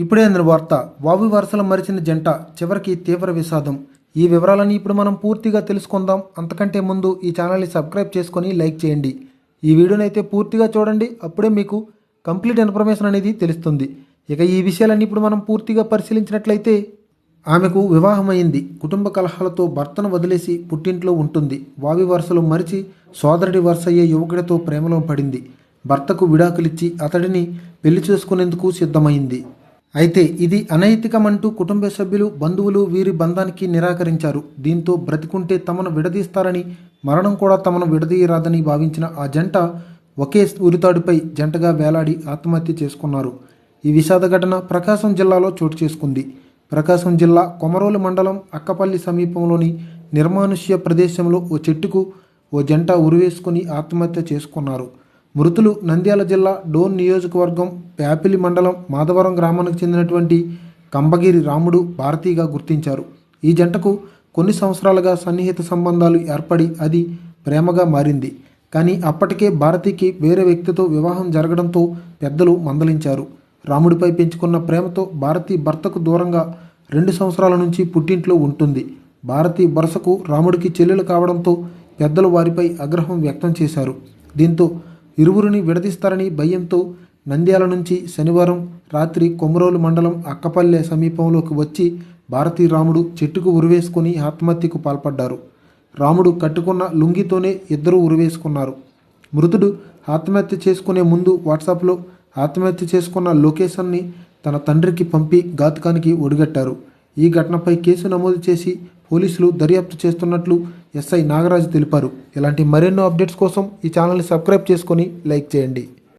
ఇప్పుడే అందిన వార్త వావి వరుసలు మరిచిన జంట చివరికి తీవ్ర విషాదం. ఈ వివరాలని ఇప్పుడు మనం పూర్తిగా తెలుసుకుందాం. అంతకంటే ముందు ఈ ఛానల్ని సబ్స్క్రైబ్ చేసుకొని లైక్ చేయండి. ఈ వీడియోని అయితే పూర్తిగా చూడండి. అప్పుడే మీకు కంప్లీట్ ఇన్ఫర్మేషన్ అనేది తెలుస్తుంది. ఇక ఈ విషయాలన్నీ ఇప్పుడు మనం పూర్తిగా పరిశీలించినట్లయితే ఆమెకు వివాహమైంది. కుటుంబ కలహాలతో భర్తను వదిలేసి పుట్టింట్లో ఉంటుంది. వావి వరుసలు మరిచి సోదరుడి వరుస అయ్యే యువకుడితో ప్రేమలో పడింది. భర్తకు విడాకులిచ్చి అతడిని పెళ్ళి చేసుకునేందుకు సిద్ధమైంది. అయితే ఇది అనైతికమంటూ కుటుంబ సభ్యులు బంధువులు వీరి బంధానికి నిరాకరించారు. దీంతో బ్రతికుంటే తమను విడదీస్తారని మరణం కూడా తమను విడదీయరాదని భావించిన ఆ జంట ఒకే ఉరితాడుపై జంటగా వేలాడి ఆత్మహత్య చేసుకున్నారు. ఈ విషాద ఘటన ప్రకాశం జిల్లాలో చోటు చేసుకుంది. ప్రకాశం జిల్లా కొమరోలు మండలం అక్కపల్లి సమీపంలోని నిర్మానుష్య ప్రదేశంలో ఓ చెట్టుకు ఓ జంట ఉరివేసుకుని ఆత్మహత్య చేసుకున్నారు. మృతులు నంద్యాల జిల్లా డోన్ నియోజకవర్గం ప్యాపిలి మండలం మాధవరం గ్రామానికి చెందినటువంటి కంబగిరి రాముడు భారతీగా గుర్తించారు. ఈ జంటకు కొన్ని సంవత్సరాలుగా సన్నిహిత సంబంధాలు ఏర్పడి అది ప్రేమగా మారింది. కానీ అప్పటికే భారతికి వేరే వ్యక్తితో వివాహం జరగడంతో పెద్దలు మందలించారు. రాముడిపై పెంచుకున్న ప్రేమతో భారతి భర్తకు దూరంగా రెండు సంవత్సరాల నుంచి పుట్టింట్లో ఉంటుంది. భారతి వరుసకు రాముడికి చెల్లెలు కావడంతో పెద్దలు వారిపై ఆగ్రహం వ్యక్తం చేశారు. దీంతో ఇరువురిని విడదీస్తారని భయంతో నంద్యాల నుంచి శనివారం రాత్రి కొమరోలు మండలం అక్కపల్లె సమీపంలోకి వచ్చి భారతీ రాముడు చెట్టుకు ఉరివేసుకుని ఆత్మహత్యకు పాల్పడ్డారు. రాముడు కట్టుకున్న లుంగితోనే ఇద్దరూ ఉరివేసుకున్నారు. మృతుడు ఆత్మహత్య చేసుకునే ముందు వాట్సాప్లో ఆత్మహత్య చేసుకున్న లొకేషన్ని తన తండ్రికి పంపి ఘాతుకానికి ఒడిగట్టారు. ఈ ఘటనపై కేసు నమోదు చేసి పోలీసులు దర్యాప్తు చేస్తున్నట్లు ఎస్ఐ నాగరాజు తెలిపారు. ఇలాంటి మరెన్నో అప్డేట్స్ కోసం ఈ ఛానల్ని సబ్స్క్రైబ్ చేసుకొని లైక్ చేయండి.